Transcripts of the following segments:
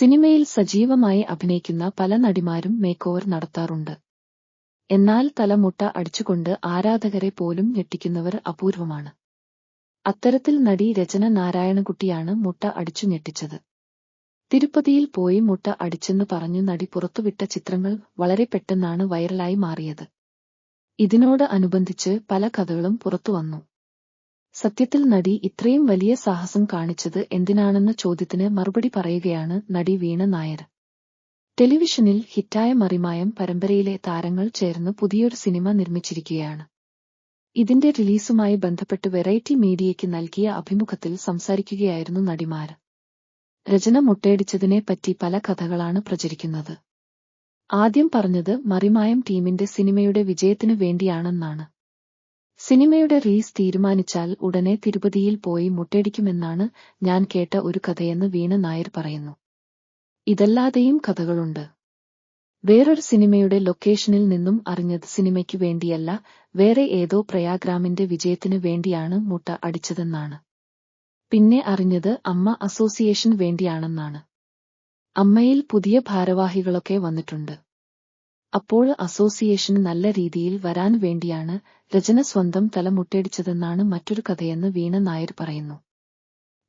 സിനിമയിൽ സജീവമായി അഭിനയിക്കുന്ന പല നടിമാരും മേക്ക് ഓവർ നടത്താറുണ്ട്. എന്നാൽ തലമുട്ട അടിച്ചുകൊണ്ട് ആരാധകരെ പോലും ഞെട്ടിക്കുന്നവർ അപൂർവമാണ്. അത്തരത്തിൽ നടി രചന നാരായണകുട്ടിയാണ് മുട്ട അടിച്ചു ഞെട്ടിച്ചത്. തിരുപ്പതിയിൽ പോയി മുട്ട അടിച്ചെന്ന് പറഞ്ഞു നടി പുറത്തുവിട്ട ചിത്രങ്ങൾ വളരെ പെട്ടെന്നാണ് വൈറലായി മാറിയത്. ഇതിനോട് അനുബന്ധിച്ച് പല കഥകളും പുറത്തുവന്നു. സത്യത്തിൽ നടി ഇത്രയും വലിയ സാഹസം കാണിച്ചത് എന്തിനാണെന്ന ചോദ്യത്തിന് മറുപടി പറയുകയാണ് നടി വീണ നായർ. ടെലിവിഷനിൽ ഹിറ്റായ മറിമായം പരമ്പരയിലെ താരങ്ങൾ ചേർന്ന് പുതിയൊരു സിനിമ നിർമ്മിച്ചിരിക്കുകയാണ്. ഇതിന്റെ റിലീസുമായി ബന്ധപ്പെട്ട് വെറൈറ്റി മീഡിയയ്ക്ക് നൽകിയ അഭിമുഖത്തിൽ സംസാരിക്കുകയായിരുന്നു നടിമാർ. രചന മുട്ടയടിച്ചതിനെ പറ്റി പല കഥകളാണ് പ്രചരിക്കുന്നത്. ആദ്യം പറഞ്ഞത് മറിമായം ടീമിന്റെ സിനിമയുടെ വിജയത്തിനു വേണ്ടിയാണെന്നാണ്. സിനിമയുടെ റീസ് തീരുമാനിച്ചാൽ ഉടനെ തിരുപതിയിൽ പോയി മുട്ടടിക്കുമെന്നാണ് ഞാൻ കേട്ട ഒരു കഥയെന്ന് വീണ നായർ പറയുന്നു. ഇതല്ലാതെയും കഥകളുണ്ട്. വേറൊരു സിനിമയുടെ ലൊക്കേഷനിൽ നിന്നും അറിഞ്ഞത് സിനിമയ്ക്കു വേണ്ടിയല്ല വേറെ ഏതോ പ്രയാഗ്രാമിന്റെ വിജയത്തിനു വേണ്ടിയാണ് മുട്ട അടിച്ചതെന്നാണ്. പിന്നെ അറിഞ്ഞത് അമ്മ അസോസിയേഷൻ വേണ്ടിയാണെന്നാണ്. അമ്മയിൽ പുതിയ ഭാരവാഹികളൊക്കെ വന്നിട്ടുണ്ട്. അപ്പോൾ അസോസിയേഷന് നല്ല രീതിയിൽ വരാൻ വേണ്ടിയാണ് രചന സ്വന്തം തല മുട്ടയടിച്ചതെന്നാണ് മറ്റൊരു കഥയെന്ന് വീണ നായർ പറയുന്നു.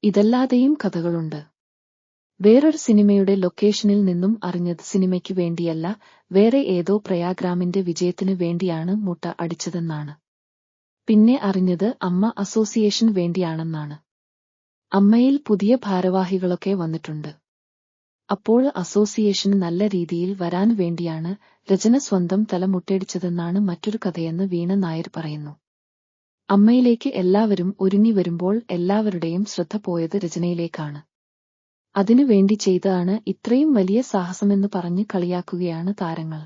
ഇതല്ലാതെയും കഥകളുണ്ട്. വേറൊരു സിനിമയുടെ ലൊക്കേഷനിൽ നിന്നും അറിഞ്ഞത് സിനിമയ്ക്ക് വേണ്ടിയല്ല വേറെ ഏതോ പ്രയാഗ്രാമിന്റെ വിജയത്തിനു വേണ്ടിയാണ് മുട്ട അടിച്ചതെന്നാണ്. പിന്നെ അറിഞ്ഞത് അമ്മ അസോസിയേഷൻ വേണ്ടിയാണെന്നാണ്. അമ്മയിൽ പുതിയ ഭാരവാഹികളൊക്കെ വന്നിട്ടുണ്ട്. അപ്പോൾ അസോസിയേഷന് നല്ല രീതിയിൽ വരാൻ വേണ്ടിയാണ് രചന സ്വന്തം തല മുട്ടയടിച്ചതെന്നാണ് മറ്റൊരു കഥയെന്ന് വീണ നായർ പറയുന്നു. അമ്മയിലേക്ക് എല്ലാവരും ഒരുങ്ങി വരുമ്പോൾ എല്ലാവരുടെയും ശ്രദ്ധ പോയത് രചനയിലേക്കാണ്. അതിനു വേണ്ടി ചെയ്തതാണ് ഇത്രയും വലിയ സാഹസമെന്ന് പറഞ്ഞ് കളിയാക്കുകയാണ് താരങ്ങൾ.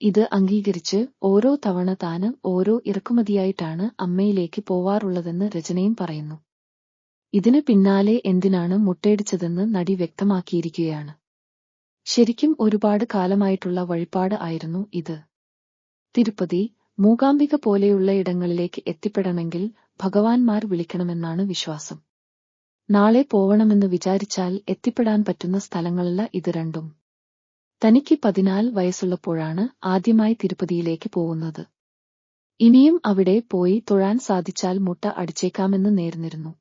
ഇത് അംഗീകരിച്ച് ഓരോ തവണ താന് ഓരോ ഇറക്കുമതിയായിട്ടാണ് അമ്മയിലേക്ക് പോവാറുള്ളതെന്ന് രചനയും പറയുന്നു. ഇതിന് പിന്നാലെ എന്തിനാണ് മുട്ടയടിച്ചതെന്ന് നടി വ്യക്തമാക്കിയിരിക്കുകയാണ്. ശരിക്കും ഒരുപാട് കാലമായിട്ടുള്ള വഴിപാട് ആയിരുന്നു ഇത്. തിരുപ്പതി മൂകാംബിക പോലെയുള്ള ഇടങ്ങളിലേക്ക് എത്തിപ്പെടണമെങ്കിൽ ഭഗവാൻമാർ വിളിക്കണമെന്നാണ് വിശ്വാസം. നാളെ പോവണമെന്ന് വിചാരിച്ചാൽ എത്തിപ്പെടാൻ പറ്റുന്ന സ്ഥലങ്ങളല്ല ഇത് രണ്ടും. തനിക്ക് പതിനാല് വയസ്സുള്ളപ്പോഴാണ് ആദ്യമായി തിരുപ്പതിയിലേക്ക് പോകുന്നത്. ഇനിയും അവിടെ പോയി തൊഴാൻ സാധിച്ചാൽ മുട്ട അടിച്ചേക്കാമെന്ന് നേർന്നിരുന്നു.